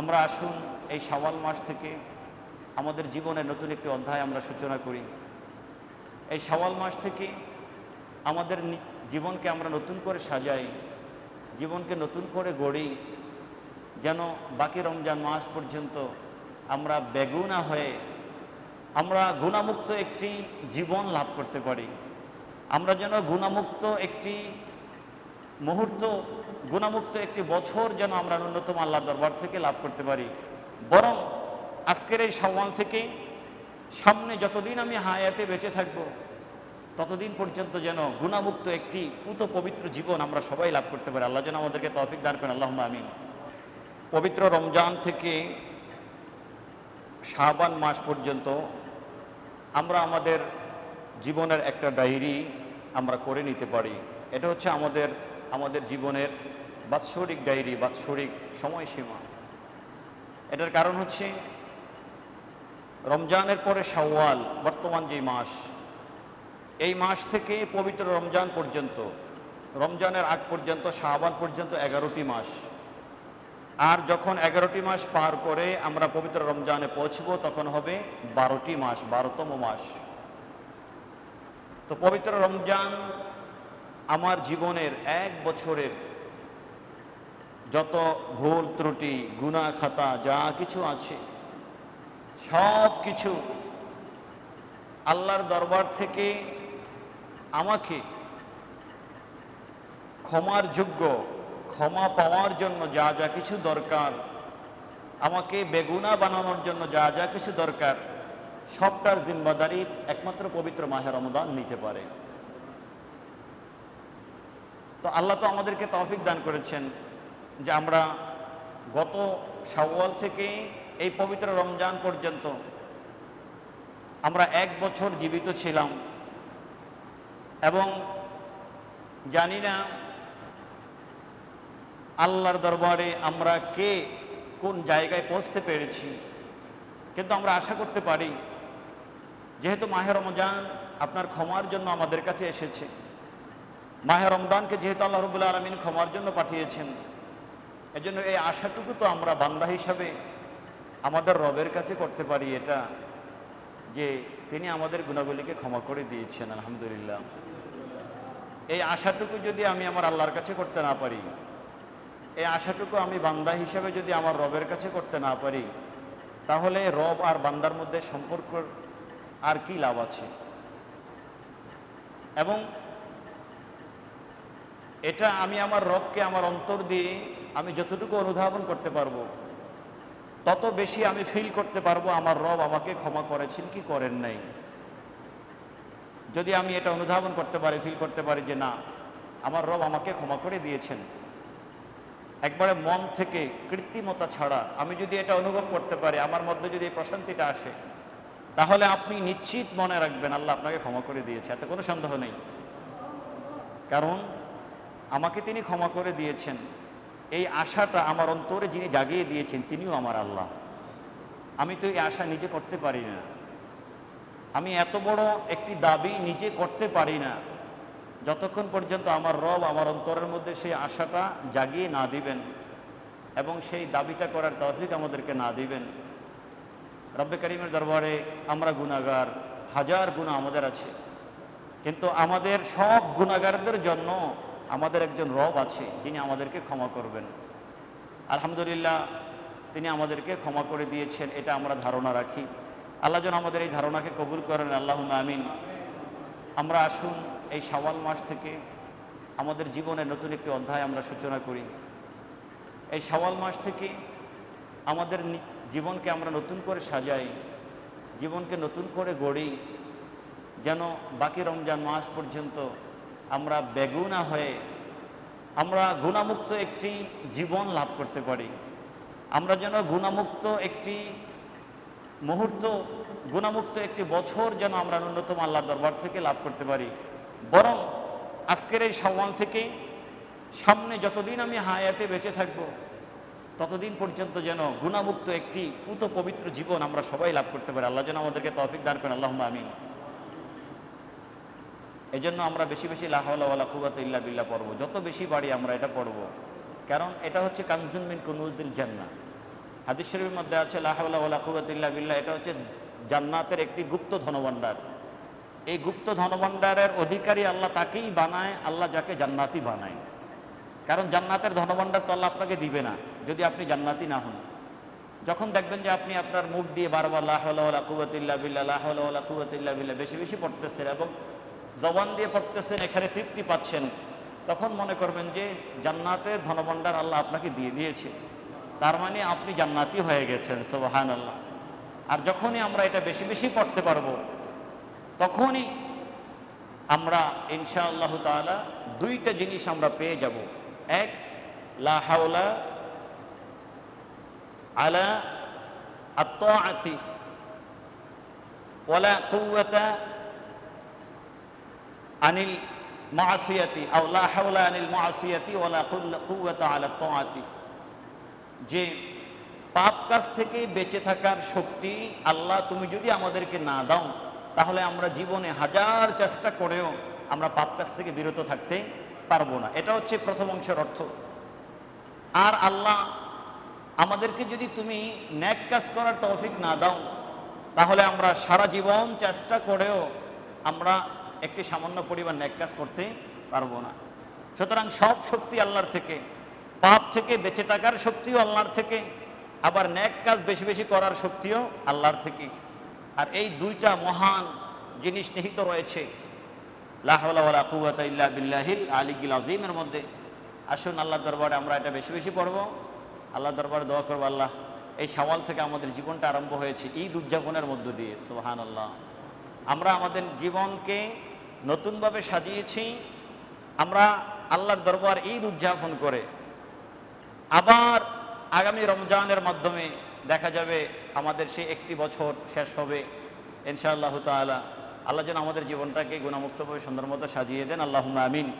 আমরা আসুন এই সাওয়াল মাস থেকে আমাদের জীবনের নতুন একটি অধ্যায় আমরা সূচনা করি। এই সাওয়াল মাস থেকে আমাদের জীবনকে আমরা নতুন করে সাজাই, জীবনকে নতুন করে গড়ি, যেন বাকি রমজান মাস পর্যন্ত আমরা বেগুনা হয়ে আমরা গুণামুক্ত একটি জীবন লাভ করতে পারি। আমরা যেন গুণামুক্ত একটি মুহূর্ত গুণামুক্ত একটি বছর যেন আমরা ন্যূনতম আল্লাহর দরবার থেকে লাভ করতে পারি। বরং আজকের এই সওয়াল থেকে সামনে যতদিন আমি হায়াতে বেঁচে থাকব, ততদিন পর্যন্ত যেন গুণামুক্ত একটি পুত পবিত্র জীবন আমরা সবাই লাভ করতে পারি। আল্লাহ যেন আমাদেরকে তৌফিক দান করেন। আল্লাহ আমিন। পবিত্র রমজান থেকে শাহবান মাস পর্যন্ত আমরা আমাদের জীবনের একটা ডায়েরি আমরা করে নিতে পারি। এটা হচ্ছে আমাদের আমাদের জীবনের বাৎসরিক ডায়েরি, বাৎসরিক সময়সীমা। এটার কারণ হচ্ছে, রমজানের পরে শাওয়াল, বর্তমান যে মাস, এই মাস থেকে পবিত্র রমজান পর্যন্ত, রমজানের আগ পর্যন্ত শাহবান পর্যন্ত এগারোটি মাস। আর যখন এগারোটি মাস পার করে আমরা পবিত্র রমজানে পৌঁছব, তখন হবে বারোটি মাস, বারোতম মাস। তো পবিত্র রমজান আমার জীবনের এক বছরের যত ভুল, ত্রুটি গুণা খাতা, যা কিছু আছে, সব কিছু আল্লাহর দরবার থেকে আমাকে ক্ষমার যোগ্য, ক্ষমা পাওয়ার জন্য যা যা কিছু দরকার, আমাকে বেগুনা বানানোর জন্য যা যা কিছু দরকার, সবটার জিম্মাদারি একমাত্র পবিত্র মাহে রমদান নিতে পারে। তো আল্লাহ তো আমাদেরকে তৌফিক দান করেছেন। যে আমরা গত শাওয়াল থেকে এই পবিত্র রমজান পর্যন্ত আমরা এক বছর জীবিত ছিলাম এবং জানি না আল্লাহর দরবারে আমরা কে কোন জায়গায় পৌঁছতে পেরেছি, কিন্তু আমরা আশা করতে পারি যেহেতু মাহে রমজান আপনার ক্ষমার জন্য আমাদের কাছে এসেছে। মাহে রমজানকে যেহেতু আল্লাহ রবুল্লা আলমিন ক্ষমার জন্য পাঠিয়েছেন এজন্য এই আশাটুকু তো আমরা বান্দা হিসাবে আমাদের রবের কাছে করতে পারি এটা, যে তিনি আমাদের গুণাবলীকে ক্ষমা করে দিয়েছেন, আলহামদুলিল্লাহ। এই আশাটুকু যদি আমি আমার আল্লাহর কাছে করতে না পারি, এই আশাটুকু আমি বান্দা হিসাবে যদি আমার রবের কাছে করতে না পারি, তাহলে রব আর বান্দার মধ্যে সম্পর্ক আর কি লাভ আছে? এবং এটা আমি আমার রবকে আমার অন্তর দিয়ে আমি যতটুকু অনুধাবন করতে পারব, তত বেশি আমি ফিল করতে পারব আমার রব আমাকে ক্ষমা করেছেন কি করেন নাই। যদি আমি এটা অনুধাবন করতে পারি ফিল করতে পারি যে না, আমার রব আমাকে ক্ষমা করে দিয়েছেন। একবারে মন থেকে কৃত্রিমতা ছাড়া আমি যদি এটা অনুভব করতে পারি, আমার মধ্যে যদি এই প্রশান্তিটা আসে, তাহলে আপনি নিশ্চিত মনে রাখবেন, আল্লাহ আপনাকে ক্ষমা করে দিয়েছে। এতে কোনো সন্দেহ নেই। কারণ, আমাকে তিনি ক্ষমা করে দিয়েছেন। এই আশাটা আমার অন্তরে যিনি জাগিয়ে দিয়েছেন, তিনিও আমার আল্লাহ। আমি তো এই আশা নিজে করতে পারি না। আমি এত বড় একটি দাবি নিজে করতে পারি না। যতক্ষণ পর্যন্ত আমার রব আমার অন্তরের মধ্যে সেই আশাটা জাগিয়ে না দিবেন এবং সেই দাবিটা করার তফিক আমাদেরকে না দিবেন, রব্বে করিমের দরবারে আমরা গুণাগার হাজার গুণা আমাদের আছে। কিন্তু আমাদের সব গুণাগারদের জন্য আমাদের একজন রব আছে, যিনি আমাদেরকে ক্ষমা করবেন। আলহামদুলিল্লাহ, তিনি আমাদেরকে ক্ষমা করে দিয়েছেন, এটা আমরা ধারণা রাখি। আল্লাহ যেন আমাদের এই ধারণাকে কবুল করেন আল্লাহ আমিন। আমরা আসুন, এই সাওয়াল মাস থেকে আমাদের জীবনে নতুন একটি অধ্যায় আমরা সূচনা করি। এই সাওয়াল মাস থেকে আমাদের জীবনকে আমরা নতুন করে সাজাই, জীবনকে নতুন করে গড়ি, যেন বাকি রমজান মাস পর্যন্ত আমরা বেগুনা হয়ে আমরা গুণামুক্ত একটি জীবন লাভ করতে পারি। আমরা যেন গুণামুক্ত একটি মুহূর্ত, গুণামুক্ত একটি বছর যেন আমরা ন্যূনতম আল্লাহর দরবার থেকে লাভ করতে পারি। বরং আজকের এই সওয়াল থেকে সামনে যতদিন আমি হায়াতে বেঁচে থাকব, ততদিন পর্যন্ত যেন গুণামুক্ত একটি পুত পবিত্র জীবন আমরা সবাই লাভ করতে পারি। আল্লাহ যেন আমাদেরকে তৌফিক দান করেন। আল্লাহ আমিন। এই জন্য আমরা বেশি বেশি লাহওয়ালা কুবাত ইল্লা বিল্লা পড়ব। যত বেশি বাড়ি আমরা এটা পড়ব। কারণ এটা হচ্ছে কানজুমিন কুনুজদিল জান্না হাদিস শরীফের মধ্যে আছে লাহাউল্লাহ বিল্লাহ, এটা হচ্ছে জান্নাতের একটি গুপ্ত ধনভাণ্ডার। এই গুপ্ত ধনভাণ্ডারের অধিকারী আল্লাহ তাকেই বানায়, আল্লাহ যাকে জান্নাতি বানায়। কারণ জান্নাতের ধনভাণ্ডার তো আল্লাহ আপনাকে দিবে না, যদি আপনি জান্নাতি না হন। যখন দেখবেন যে আপনি আপনার মুখ দিয়ে বারবার লাহলা কুবতিল্লা বিল্লা লাহলা কুবতিল্লা বিল্লা বেশি বেশি পড়তেছেন এবং জবান দিয়ে পড়তেছেন, এখানে তৃপ্তি পাচ্ছেন। তখন মনে করবেন যে জান্নাতের ধনভাণ্ডার আল্লাহ আপনাকে দিয়ে দিয়েছে। তার মানে আপনি জান্নাতি হয়ে গেছেন সোবাহান আল্লাহ আর যখনই আমরা এটা বেশি বেশি পড়তে পারব, তখনই আমরা ইনশা আল্লাহ তালা দুইটা জিনিস আমরা পেয়ে যাব। এক, লা হাওলা আলা আত্মাআতি ওয়ালা কুওয়াতা আনিল মাসিয়াতি, আও লা হাওলা আনিল মাসিয়াতি ওয়ালা কুওয়াতা আলা তাআতি। যে পাপ কাজ থেকে বেঁচে থাকার শক্তি আল্লাহ তুমি যদি আমাদেরকে না দাও, তাহলে আমরা জীবনে হাজার চেষ্টা করেও আমরা পাপ কাজ থেকে বিরত থাকতে পারব না। এটা হচ্ছে প্রথম অংশের অর্থ। আর আল্লাহ আমাদেরকে যদি তুমি ন্যাক কাজ করার তৌফিক না দাও, তাহলে আমরা সারা জীবন চেষ্টা করেও আমরা একটি সামান্য পরিমাণ ন্যাক কাজ করতে পারব না। সুতরাং সব শক্তি আল্লাহর থেকে, পাপ থেকে বেঁচে থাকার শক্তিও আল্লাহর থেকে, আবার ন্যাক কাজ বেশি বেশি করার শক্তিও আল্লাহর থেকে। আর এই দুইটা মহান জিনিস নিহিত রয়েছে। লাহলা আলিগিল আজিমের মধ্যে। আসুন আল্লাহর দরবারে আমরা এটা বেশি বেশি পড়ব। আল্লাহ দরবারে দোয়া করব, আল্লাহ, এই সওয়াল থেকে আমাদের জীবনটা আরম্ভ হয়েছে ঈদ উদযাপনের মধ্য দিয়ে সোহান আল্লাহ আমরা আমাদের জীবনকে নতুনভাবে সাজিয়েছি। আমরা আল্লাহর দরবার ঈদ উদযাপন করে আবার আগামী রমজানের মাধ্যমে দেখা যাবে আমাদের সে একটি বছর শেষ হবে। ইনশাআল্লাহ তাআলা আল্লাহ যেন আমাদের জীবনটাকে গুণামুক্তভাবে সুন্দর মতো সাজিয়ে দেন। আল্লাহ আমিন।